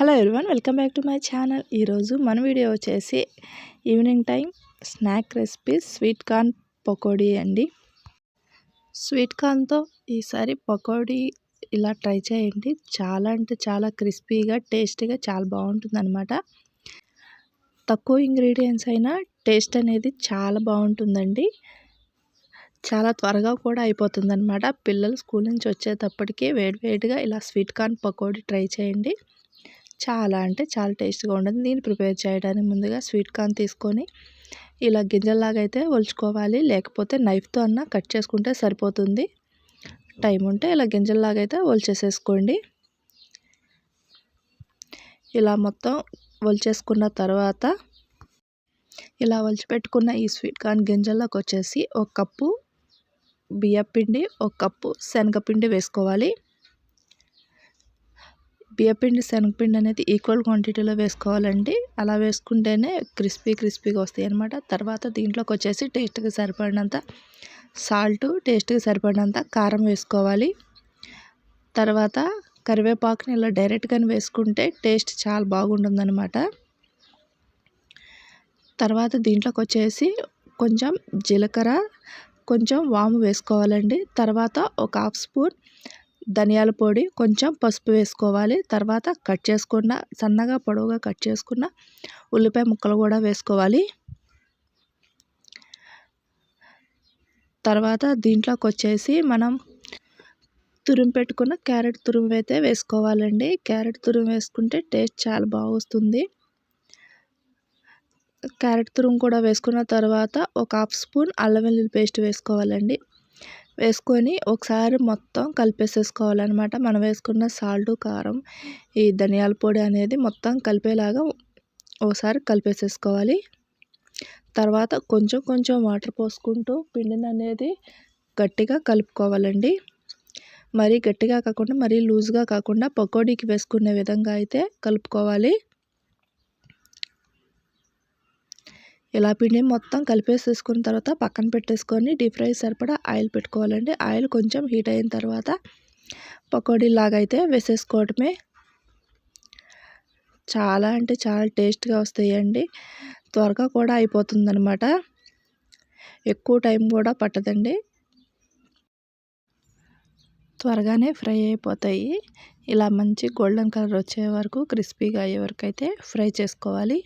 Hello everyone welcome back to my channel. ఈరోజు మన video వచ్చేసి evening time snack recipe sweet corn pakodi అండి. Sweet కార్న్తో ఈసారి పకోడీ ఇలా ట్రై చేయండి. చాలా అంటే చాలా క్రిస్పీగా టేస్టీగా చాలా బాగుంటుందన్నమాట. తక్కువ ఇంగ్రీడియంట్స్ అయినా టేస్ట్ అనేది చాలా బాగుంటుందండి. చాలా త్వరగా కూడా అయిపోతుంది పిల్లలు స్కూల్ నుంచి వచ్చేటప్పటికి వేడివేడిగా ఇలా స్వీట్ కార్న్ పకోడీ ట్రై చేయండి. చాలా అంటే చాలా టేస్ట్గా ఉంటుంది దీన్ని ప్రిపేర్ చేయడానికి ముందుగా స్వీట్ కార్న్ తీసుకొని ఇలా గింజల్లాగా అయితే ఒలుచుకోవాలి. లేకపోతే నైఫ్తో అన్న కట్ చేసుకుంటే సరిపోతుంది. టైం ఉంటే ఇలా గింజల్లాగా అయితే ఒలిచేసేసుకోండి. ఇలా మొత్తం ఒలిచేసుకున్న తర్వాత ఇలా ఒలిచిపెట్టుకున్న ఈ స్వీట్ కార్న్ గింజల్లోకి వచ్చేసి ఒక కప్పు బియ్యపిండి ఒక కప్పు శనగపిండి వేసుకోవాలి. బియ్యపిండి శనగపిండి అనేది ఈక్వల్ క్వాంటిటీలో వేసుకోవాలండి. అలా వేసుకుంటేనే క్రిస్పీ క్రిస్పీగా వస్తాయి అనమాట తర్వాత దీంట్లోకి వచ్చేసి టేస్ట్కి సరిపడినంత సాల్ట్ టేస్ట్కి సరిపడినంత కారం వేసుకోవాలి. తర్వాత కరివేపాకుని ఇలా డైరెక్ట్గానే వేసుకుంటే టేస్ట్ చాలా బాగుంటుందన్నమాట. తర్వాత దీంట్లోకి వచ్చేసి కొంచెం జీలకర్ర కొంచెం వాము వేసుకోవాలండి. తర్వాత ఒక హాఫ్ స్పూన్ ధనియాల పొడి కొంచెం పసుపు వేసుకోవాలి. తర్వాత కట్ చేసుకున్న సన్నగా పొడవుగా కట్ చేసుకున్న ఉల్లిపాయ ముక్కలు కూడా వేసుకోవాలి. తర్వాత దీంట్లోకి వచ్చేసి మనం తురుము పెట్టుకున్న క్యారెట్ తురుము అయితే వేసుకోవాలండి. క్యారెట్ తురుము వేసుకుంటే టేస్ట్ చాలా బాగుస్తుంది క్యారెట్ తురుము కూడా వేసుకున్న తర్వాత ఒక హాఫ్ స్పూన్ అల్లం వెల్లుల్లి పేస్ట్ వేసుకోవాలండి. వేసుకొని ఒకసారి మొత్తం కలిపేసేసుకోవాలన్నమాట. మనం వేసుకున్న సాల్ట్ కారం ఈ ధనియాల పొడి అనేది మొత్తం కలిపేలాగా ఒకసారి కలిపేసేసుకోవాలి. తర్వాత కొంచెం కొంచెం వాటర్ పోసుకుంటూ పిండిని అనేది గట్టిగా కలుపుకోవాలండి. మరీ గట్టిగా కాకుండా మరీ లూజ్గా కాకుండా పకోడీకి వేసుకునే విధంగా అయితే కలుపుకోవాలి. ఇలా పిండి మొత్తం కలిపేసేసుకున్న తర్వాత పక్కన పెట్టేసుకొని డీప్ ఫ్రై సరిపడా ఆయిల్ పెట్టుకోవాలండి. ఆయిల్ కొంచెం హీట్ అయిన తర్వాత పకోడీ లాగా అయితే వేసేసుకోవటమే చాలా అంటే చాలా టేస్ట్గా వస్తాయండి. త్వరగా కూడా అయిపోతుందనమాట ఎక్కువ టైం కూడా పట్టదండి. త్వరగానే ఫ్రై అయిపోతాయి. ఇలా మంచి గోల్డెన్ కలర్ వచ్చే వరకు క్రిస్పీగా అయ్యే వరకు అయితే ఫ్రై చేసుకోవాలి.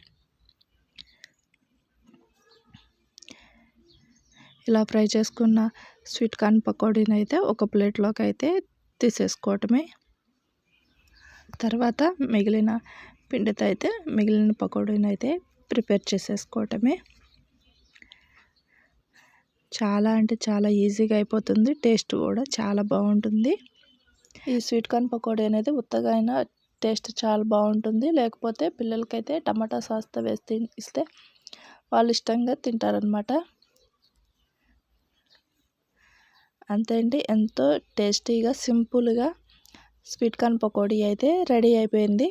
ఇలా ఫ్రై చేసుకున్న స్వీట్ కార్న్ పకోడీని అయితే ఒక ప్లేట్లోకి అయితే తీసేసుకోవటమే. తర్వాత మిగిలిన పిండితో అయితే మిగిలిన పకోడీని అయితే ప్రిపేర్ చేసేసుకోవటమే. చాలా అంటే చాలా ఈజీగా అయిపోతుంది టేస్ట్ కూడా చాలా బాగుంటుంది. ఈ స్వీట్ కార్న్ పకోడీ అనేది ఉత్తగా అయినా టేస్ట్ చాలా బాగుంటుంది లేకపోతే పిల్లలకైతే టమాటా సాస్తో వేసి ఇస్తే వాళ్ళు ఇష్టంగా తింటారనమాట అంతే అండి ఎంతో టేస్టీగా సింపుల్గా స్వీట్ కార్న్ పకోడీ అయితే రెడీ అయిపోయింది.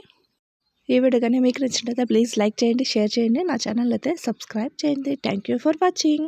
ఈ వీడియో కానీ మీకు నచ్చినట్లయితే ప్లీజ్ లైక్ చేయండి షేర్ చేయండి. నా ఛానల్ అయితే సబ్స్క్రైబ్ చేయండి. Thank for watching.